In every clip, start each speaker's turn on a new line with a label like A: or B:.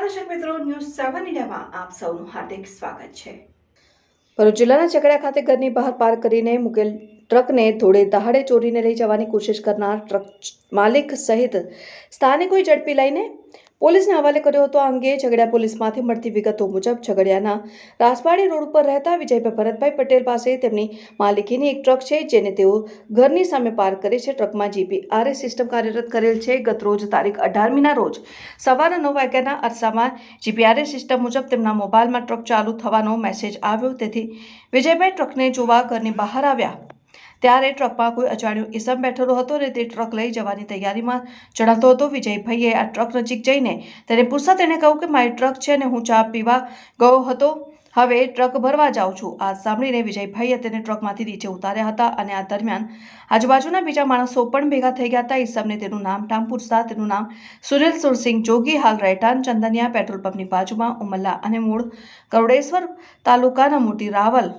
A: નમસ્કાર મિત્રો, ન્યૂઝ સેવન ઇન્ડિયામાં આપ સૌનું હાર્દિક સ્વાગત છે.
B: ભરૂચ જિલ્લાના ચકડા ખાતે ઘરની બહાર પાર્ક કરીને મૂકેલ ટ્રકને ધોળે દહાડે ચોરીને લઈ જવાની કોશિશ કરનાર ટ્રક માલિક સહિત સ્થાનિકોએ ઝડપી લઈને પોલીસને હવાલે કર્યો હતો આ અંગે ઝઘડિયા પોલીસમાંથી મળતી વિગતો મુજબ ઝઘડિયાના રાસવાડી રોડ ઉપર રહેતા વિજયભાઈ ભરતભાઈ પટેલ પાસે તેમની માલિકીની એક ટ્રક છે, જેને તેઓ ઘરની સામે પાર્ક કરે છે. ટ્રકમાં જીપીઆરએસ સિસ્ટમ કાર્યરત કરેલ છે. ગત રોજ તારીખ અઢારમીના રોજ સવારના નવ વાગ્યાના અરસામાં જીપીઆરએસ સિસ્ટમ મુજબ તેમના મોબાઈલમાં ટ્રક ચાલુ થવાનો મેસેજ આવ્યો. તેથી વિજયભાઈ ટ્રકને જોવા ઘરની બહાર આવ્યા. ત્યારે ટ્રકમાં કોઈ અજાણ્યો ઈસમ બેઠેલો હતો અને તે ટ્રક લઈ જવાની તૈયારીમાં જણાતો હતો. વિજયભાઈએ આ ટ્રક નજીક જઈને તેને પૂછતા તેણે કહ્યું કે, મારી ટ્રક છે અને હું ચા પીવા ગયો હતો. હવે ટ્રક ભરવા જાઉં છું. આ સાંભળીને વિજયભાઈએ તેને ટ્રકમાંથી નીચે ઉતાર્યા હતા અને આ દરમિયાન આજુબાજુના બીજા માણસો પણ ભેગા થઈ ગયા હતા. ઈસમને તેનું નામ ટામ પૂછતા તેનું નામ સુનિલ સુરસિંહ જોગી, હાલ રહેઠાણ ચંદનિયા પેટ્રોલ પંપની બાજુમાં, ઉમલ્લા અને મૂળ કરોડેશ્વર તાલુકાના મોટી રાવલ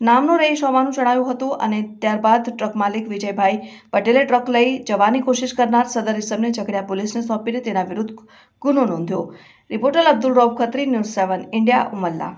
B: નામનો રહીશ હોવાનું જણાવ્યું હતું અને ત્યારબાદ ટ્રક માલિક વિજયભાઈ પટેલે ટ્રક લઈ જવાની કોશિશ કરનાર સદર ઇસમને ઝઘડિયા પોલીસને સોંપીને તેના વિરુદ્ધ ગુનો નોંધ્યો. Reporter Abdul Rauf Khatri, news seven India, Umalla.